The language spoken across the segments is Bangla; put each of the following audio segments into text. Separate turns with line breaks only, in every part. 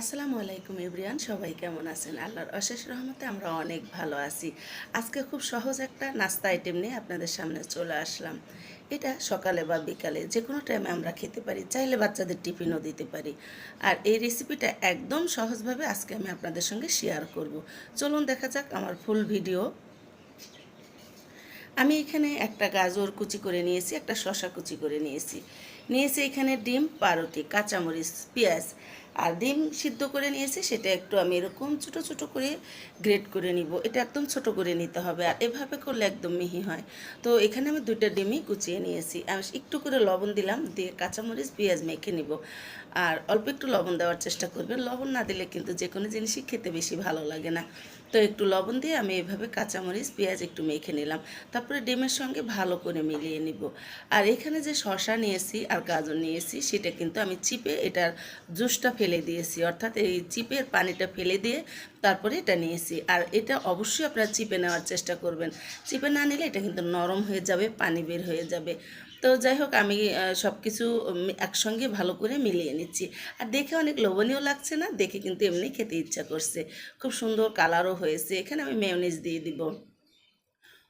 আসসালামু আলাইকুম ইব্রিয়ান, সবাই কেমন আছেন? আল্লাহর অশেষ রহমতে আমরা অনেক ভালো আছি। আজকে খুব সহজ একটা নাস্তা আইটেম নিয়ে আপনাদের সামনে চলে আসলাম। এটা সকালে বা বিকালে যে কোনো টাইমে আমরা খেতে পারি, চাইলে বাচ্চাদের টিফিনও দিতে পারি। আর এই রেসিপিটা একদম সহজভাবে আজকে আমি আপনাদের সঙ্গে শেয়ার করব। চলুন দেখা যাক আমার ফুল ভিডিও আমি এখানে একটা গাজর কুচি করে নিয়েছি, একটা শশা কুচি করে নিয়েছি। নিয়েছি এখানে ডিম পাউরুটি কাঁচামরিচ, পেঁয়াজ। আর ডিম সিদ্ধ করে নিয়েছি, সেটা একটু আমি এরকম ছোটো ছোটো করে গ্রেট করে নিব। এটা একদম ছোট করে নিতে হবে আর এভাবে করলে একদম মিহি হয়। তো এখানে আমি দুইটা ডিমই কুচিয়ে নিয়েছি। আমি একটু করে লবণ দিলাম, দিয়ে কাঁচামরিচ, পেঁয়াজ মেখে নিব। আর অল্প একটু লবণ দেওয়ার চেষ্টা করবেন। লবণ না দিলে কিন্তু যে কোনো জিনিসই খেতে বেশি ভালো লাগে না। তো একটু লবণ দিয়ে আমি এভাবে কাঁচামরিচ, পেঁয়াজ একটু মেখে নিলাম। তারপরে ডিমের সঙ্গে ভালো করে মিলিয়ে নিব। আর এখানে যে শশা নিয়েছি আর গাজর নিয়েছি, সেটা কিন্তু আমি চিপে এটার জুসটা ফেলে দিয়েছি। অর্থাৎ এই চিপের পানিটা ফেলে দিয়ে তারপরে এটা নিয়েছি। আর এটা অবশ্যই আপনারা চিপে নেওয়ার চেষ্টা করবেন। চিপে না নিলে এটা কিন্তু নরম হয়ে যাবে, পানি বের হয়ে যাবে। তো যাই হোক, আমি সব কিছু একসঙ্গে ভালো করে মিলিয়ে নিচ্ছি। আর দেখে অনেক লোভনীয় লাগছে না? দেখে কিন্তু এমনি খেতে ইচ্ছা করছে। খুব সুন্দর কালারও হয়েছে। এখানে আমি মেয়নিজ দিয়ে দিব।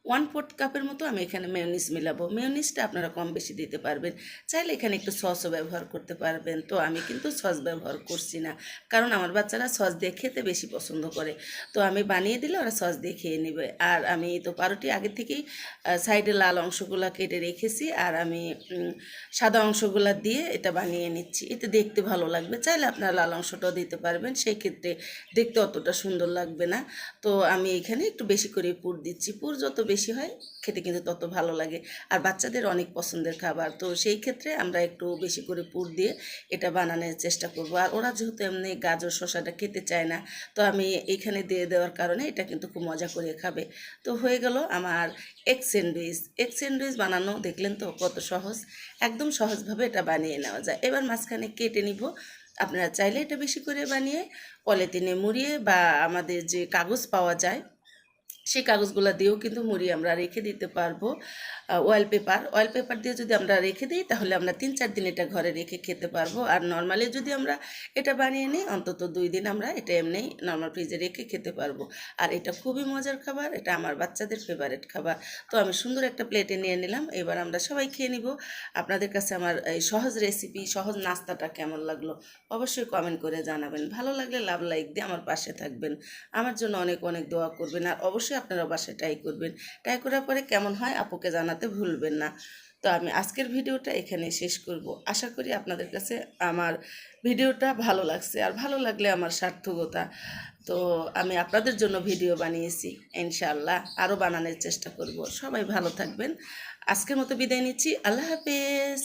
ওয়ান ফোর্থ কাপের মতো আমি এখানে মেয়নিজ মিলাবো। মেয়নিজটা আপনারা কম বেশি দিতে পারবেন। চাইলে এখানে একটু সসও ব্যবহার করতে পারবেন। তো আমি কিন্তু সস ব্যবহার করছি না। কারণ আমার বাচ্চারা সস দিয়ে খেতে বেশি পছন্দ করে। তো আমি বানিয়ে দিলে ওরা সস দিয়ে খেয়ে নেবে। আর আমি তো পারোটি আগে থেকেই সাইডে লাল অংশগুলো কেটে রেখেছি। আর আমি সাদা অংশগুলো দিয়ে এটা বানিয়ে নিচ্ছি। এতে দেখতে ভালো লাগবে। চাইলে আপনারা লাল অংশটাও দিতে পারবেন। সেই ক্ষেত্রে দেখতে অতটা সুন্দর লাগবে না। তো আমি এখানে একটু বেশি করে পুর দিচ্ছি। পুর যত বেশি হয়, খেতে কিন্তু তত ভালো লাগে। আর বাচ্চাদের অনেক পছন্দের খাবার। তো সেই ক্ষেত্রে আমরা একটু বেশি করে পুর দিয়ে এটা বানানোর চেষ্টা করব। আর ওরা যেহেতু এমনি গাজর শশাটা খেতে চায় না, তো আমি এখানে দিয়ে দেওয়ার কারণে এটা কিন্তু খুব মজা করে খাবে। তো হয়ে গেল আমার এগ স্যান্ডউইচ। এগ স্যান্ডউইচ বানানো দেখলেন তো কত সহজ। একদম সহজভাবে এটা বানিয়ে নেওয়া যায়। এবার মাঝখানে কেটে নিব। আপনারা চাইলে এটা বেশি করে বানিয়ে পলিথিনে মুড়িয়ে বা আমাদের যে কাগজ পাওয়া যায় সেই কাগজগুলো দিয়েও কিন্তু মুড়ি আমরা রেখে দিতে পারব। অয়েল পেপার অয়েল পেপার দিয়ে যদি আমরা রেখে দিই, তাহলে আমরা তিন চার দিন এটা ঘরে রেখে খেতে পারব। আর নর্মালি যদি আমরা এটা বানিয়ে নিই, অন্তত দুই দিন আমরা এটা এমনি নর্মাল ফ্রিজে রেখে খেতে পারব। আর এটা খুবই মজার খাবার, এটা আমার বাচ্চাদের ফেভারেট খাবার। তো আমি সুন্দর একটা প্লেটে নিয়ে নিলাম, এবার আমরা সবাই খেয়ে নিব। আপনাদের কাছে আমার এই সহজ রেসিপি সহজ নাস্তাটা কেমন লাগল, অবশ্যই কমেন্ট করে জানাবেন। ভালো লাগলে লাভ লাইক দিয়ে আমার পাশে থাকবেন। আমার জন্য অনেক অনেক দোয়া করবেন। আর আপনারা বাসায় ট্রাই করবেন। ট্রাই করার পরে কেমন হয় আপুকে জানাতে ভুলবেন না। তো আমি আজকের ভিডিওটা এখানে শেষ করব। আশা করি আপনাদের কাছে আমার ভিডিওটা ভালো লাগছে আর ভালো লাগলে আমার সার্থকতা। তো আমি আপনাদের জন্য ভিডিও বানিয়েছি, ইনশাআল্লাহ আরও বানানোর চেষ্টা করব। সবাই ভালো থাকবেন। আজকের মতো বিদায় নিচ্ছি। আল্লাহ হাফেজ।